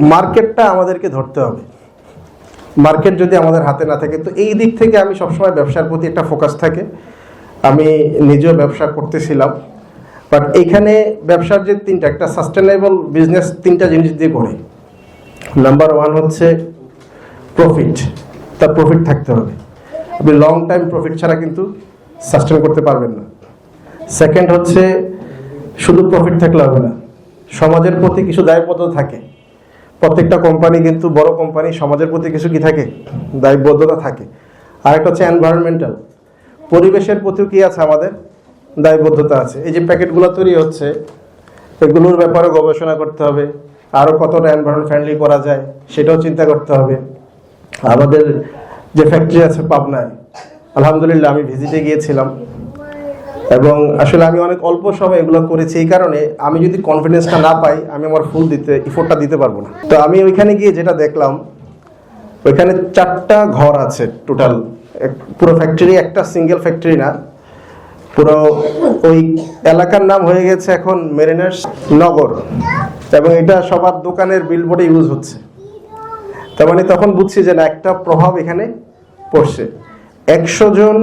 মার্কেটটা আমাদেরকে ধরতে হবে। মার্কেট যদি আমাদের হাতে না থাকে, তো এই দিক থেকে আমি সবসময় ব্যবসার প্রতি একটা ফোকাস থাকে। আমি নিজেও ব্যবসা করতেছিলাম। বাট এখানে ব্যবসার যে তিনটা, একটা সাস্টেনেবল বিজনেস তিনটা জিনিস দিয়ে করে। নাম্বার ওয়ান হচ্ছে প্রফিট। তার প্রফিট থাকতে হবে। আপনি লং টাইম প্রফিট ছাড়া কিন্তু সাস্টেন করতে পারবেন না। সেকেন্ড হচ্ছে শুধু প্রফিট থাকলে হবে না। সমাজের প্রতি কিছু দায়বদ্ধ থাকে। প্রত্যেকটা কোম্পানি কিন্তু বড় কোম্পানি সমাজের প্রতি কিছু কি থাকে? দায়বদ্ধতা থাকে। আরেকটা হচ্ছে এনভায়রনমেন্টাল পরিবেশের প্রতিও কি আছে আমাদের? দায়বদ্ধতা আছে। এই যে প্যাকেটগুলো তৈরি হচ্ছে, এগুলোর ব্যাপারে গবেষণা করতে হবে। আরও কতটা এনভায়রনমেন্ট ফ্রেন্ডলি করা যায়, সেটাও চিন্তা করতে হবে। আমাদের যে ফ্যাক্টরি আছে পাবনায়, আলহামদুলিল্লাহ আমি ভিজিটে গিয়েছিলাম। এবং আসলে আমি অনেক অল্প সময় এগুলো করেছি, এই কারণে আমি যদি কনফিডেন্সটা না পাই, আমি আমার ফুল দিতে ইফোর্টটা দিতে পারব না। তো আমি ওইখানে গিয়ে যেটা দেখলাম, ওইখানে চারটা ঘর আছে টোটাল পুরো ফ্যাক্টরি একটা সিঙ্গেল ফ্যাক্টরি না। পুরো ওই এলাকার নাম হয়ে গেছে এখন মেরিনার্স নগর। এবং এটা সবার দোকানের বিলবোর্ডে ইউজ হচ্ছে। তার মানে তখন বুঝছি যে না, একটা প্রভাব এখানে পড়ছে। একশো জন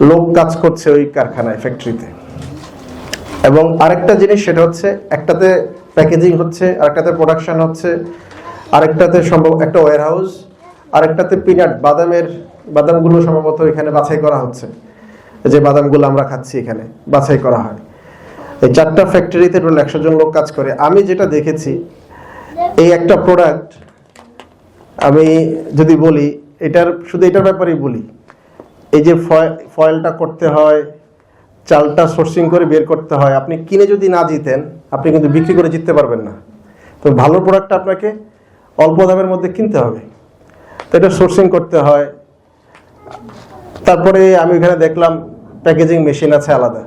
লোক কাজ করছে ওই কারখানায় ফ্যাক্টরিতে এবং আরেকটা জিনিস সেটা হচ্ছে, একটাতে প্যাকেজিং হচ্ছে, আরেকটাতে প্রোডাকশন হচ্ছে, আরেকটাতে সম্ভব, একটা ওয়্যার হাউস আরেকটাতে পিনাট বাদামের, বাদামগুলো সম্ভবত এখানে বাছাই করা হচ্ছে। যে বাদামগুলো আমরা খাচ্ছি এখানে, বাছাই করা হয়। এই চারটা ফ্যাক্টরিতে টোটাল একশো জন লোক কাজ করে। আমি যেটা দেখেছি, এই একটা প্রোডাক্ট আমি যদি বলি, এটার, শুধু এটার ব্যাপারেই বলি এই যে ফয়েলটা করতে হয়, চালটা সোর্সিং করে বের করতে হয়, আপনি কিনে যদি না জিতেন, আপনি কিন্তু বিক্রি করে জিততে পারবেন না। তো ভালো প্রোডাক্টটা আপনাকে অল্প দামের মধ্যে কিনতে হবে। তো এটা সোর্সিং করতে হয়। তারপরে আমি ওখানে দেখলাম প্যাকেজিং মেশিন আছে আলাদা।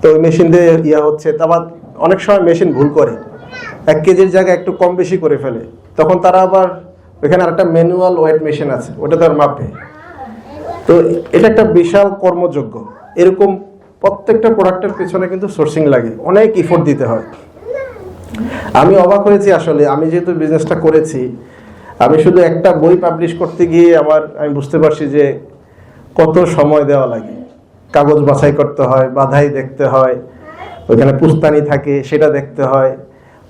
তো ওই মেশিন দিয়ে ইয়া হচ্ছে তারপর অনেক সময় মেশিন ভুল করে। এক কেজির জায়গায় একটু কম বেশি করে ফেলে। তখন তারা আবার ওইখানে আরেকটা ম্যানুয়াল ওয়েট মেশিন আছে, ওটা তার মাপে। তো এটা একটা বিশাল কর্মযোগ্য। এরকম প্রত্যেকটা প্রোডাক্টের পেছনে কিন্তু সোর্সিং লাগে। অনেক ইফোর্ট দিতে হয়। আমি অবাক হয়েছি আসলে। আমি যেহেতু বিজনেসটা করেছি, আমি শুধু একটা বই পাবলিশ করতে গিয়ে আমার, আমি বুঝতে পারছি যে কত সময় দেওয়া লাগে। কাগজ বাছাই করতে হয়, বাধাই দেখতে হয়, ওইখানে পুস্তানি থাকে, সেটা দেখতে হয়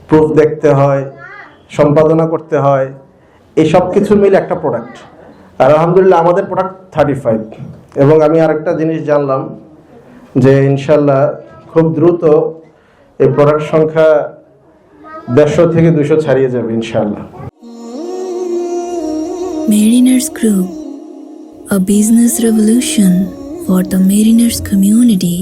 প্রুফ দেখতে হয়, সম্পাদনা করতে হয়, এই সব কিছু মিলে একটা প্রোডাক্ট আর আলহামদুলিল্লাহ আমাদের প্রোডাক্ট থার্টি ফাইভ এবং আমি আরেকটা জিনিস জানলাম যে ইনশাল্লাহ খুব দ্রুত এই প্রোডাক্ট সংখ্যা দেড়শো থেকে দুশো ছাড়িয়ে যাবে ইনশাল্লাহ Mariners Group, a business revolution for the mariners community.